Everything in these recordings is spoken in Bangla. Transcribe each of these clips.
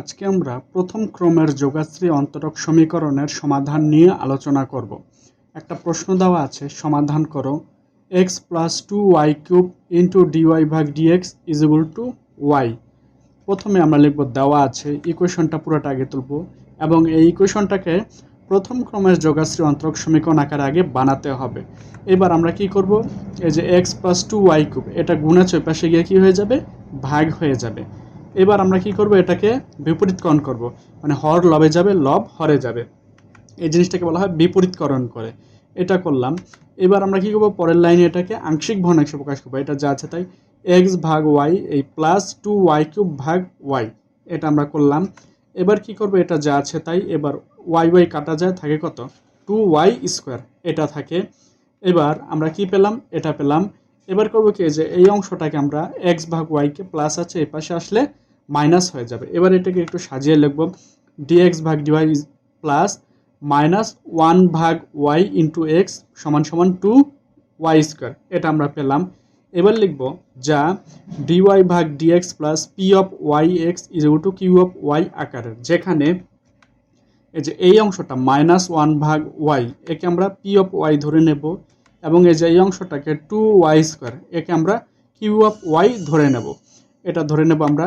আজকে আমরা প্রথম ক্রমের যোগাশ্রী অন্তরক সমীকরণের সমাধান নিয়ে আলোচনা করব। একটা প্রশ্ন দেওয়া আছে, সমাধান করো। X plus two y cube into d y ভাগ d x is equal to y প্রথমে আমরা লিখব দেওয়া আছে, ইকুয়েশনটা পুরোটা আগে তুলব এবং এই ইকুয়েশনটাকে প্রথম ক্রমের যোগাশ্রী অন্তরক সমীকরণ আকারে আগে বানাতে হবে। এবার আমরা কি করব? এই যে x plus two y cube এটা গুণা ছয় পাশে গিয়ে কি হয়ে যাবে? ভাগ হয়ে যাবে। এবার আমরা কি করব? এটাকে বিপরীতকরণ করব। মানে হর লবে যাবে, লব হরে যাবে। এই জিনিসটাকে বলা হয় বিপরীতকরণ করে। এটা করলাম। এবার আমরা কি করব? পরের লাইনে এটাকে আংশিক ভগ্নাংশে প্রকাশ করব। এটা যা আছে তাই। এক্স ভাগ ওয়াই এই প্লাস টু ওয়াই কিউব ভাগ ওয়াই এটা আমরা করলাম। এবার কি করব? এটা যা আছে তাই। এবার ওয়াই ওয়াই কাটা যায়, থাকে কত? টু ওয়াই স্কোয়ার এটা থাকে। এবার আমরা কি পেলাম? এটা পেলাম। এবার করব কি? যে এই অংশটাকে আমরা এক্স ভাগ ওয়াইকে প্লাস আছে, এই পাশে আসলে মাইনাস হয়ে যাবে। এবার এটাকে একটু সাজিয়ে লিখব। ডিএক্স ভাগ d y plus minus one ভাগ ওয়াই ইন্টু এক্স সমান সমান টু ওয়াই স্কোয়ার এটা আমরা পেলাম। এবার লিখব যা ডিওয়াই ভাগ d x plus P of y x is to Q of y আকারের। যেখানে এই যে এই অংশটা মাইনাস ওয়ান ভাগ ওয়াই একে আমরা পি অফ ওয়াই ধরে নেব এবং এই যে এই অংশটাকে টু ওয়াই স্কোয়ার একে আমরা কিউ অফ ওয়াই ধরে নেব। এটা ধরে নেব আমরা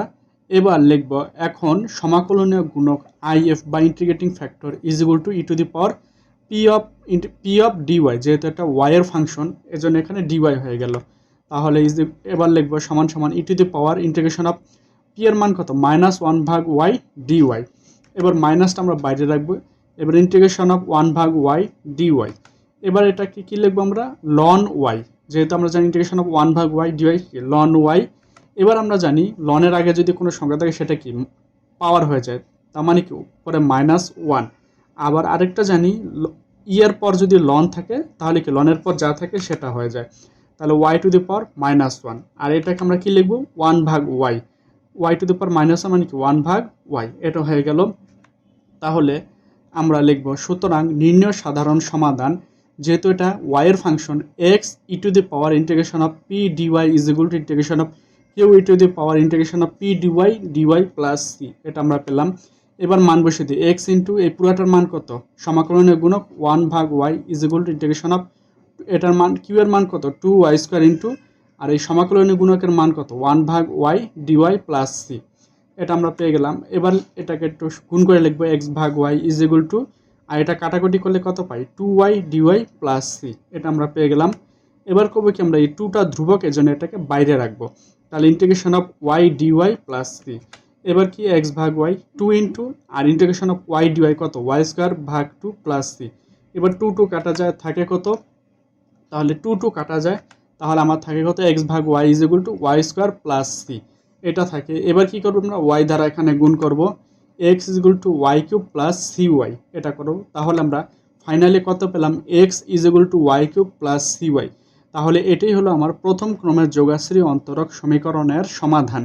এবার লিখব, এখন সমাকলনীয় গুণক আই এফ বা integrating factor is equal to e to the power P of P of d y যেহেতু একটা ওয়াইয়ের ফাংশন এজন্য এখানে ডিওয়াই হয়ে গেল। তাহলে ইজ এবার লিখব সমান সমান e to the power integration of P এর মান কত? মাইনাস ওয়ান ভাগ ওয়াই ডিওয়াই এবার মাইনাসটা আমরা বাইরে রাখব। এবার ইন্টিগ্রেশন অফ ওয়ান ভাগ ওয়াই ডিওয়াই এবার এটাকে কী লিখব আমরা? লন ওয়াই যেহেতু আমরা জানি ইন্টিগ্রেশন অফ ওয়ান ভাগ y d y ln y এবার আমরা জানি লনের আগে যদি কোনো সংখ্যা থাকে সেটা কি? পাওয়ার হয়ে যায়। তার মানে কি? পরে মাইনাস ওয়ান আবার আরেকটা জানি ইয়ের পর যদি লন থাকে, তাহলে কি? লনের পর যা থাকে সেটা হয়ে যায়। তাহলে y to the power minus one আর এটাকে আমরা কি লিখব? ওয়ান ভাগ y y to the power minus one মানে কি? ওয়ান ভাগ ওয়াই এটা হয়ে গেল। তাহলে আমরা লিখব, সুতরাং নির্ণয় সাধারণ সমাধান। যেহেতু এটা ওয়াইয়ের function x e to the power integration of P d y is equal to integration of Q e to the power integration of P d y d y plus C এটা আমরা পেলাম। এবার মান বসে দিই। এক্স ইন্টু এই পুরাটার মান কত? সমাকলনের গুণক ওয়ান ভাগ y is equal to integration of এটার মান কিউ এর মান কত? টু ওয়াই স্কোয়ার ইন্টু আর এই সমাকলনীয় গুণকের মান কত? ওয়ান ভাগ ওয়াই ডিওয়াই প্লাস সি এটা আমরা পেয়ে গেলাম। এবার এটাকে একটু গুণ করে লিখব। এক্স ভাগ ওয়াই ইজ ইকুয়াল টু আর এটা কাটাকুটি করলে কত পাই? Two y d y plus C এটা আমরা পেয়ে গেলাম। এবার করব কি আমরা এই টুটা ধ্রুবক জন্য এটাকে বাইরে রাখব। তাহলে integration of y d y plus C এবার কি এক্স ভাগ y two into R integration of y d y কত? ওয়াই স্কোয়ার ভাগ টু প্লাস সি এবার টু টু কাটা যায়, থাকে কত? তাহলে টু টু কাটা যায়, তাহলে আমার থাকে কত? এক্স ভাগ y is equal to y square plus C এটা থাকে। এবার কি করব আমরা? ওয়াই দ্বারা এখানে গুণ করব। X is equal to y cube plus C y এটা করব। তাহলে আমরা ফাইনালি কত পেলাম? X is equal to y cube plus C y তাহলে এটাই হলো আমার প্রথম ক্রমের যোগাশ্রী অন্তরক সমীকরণের সমাধান।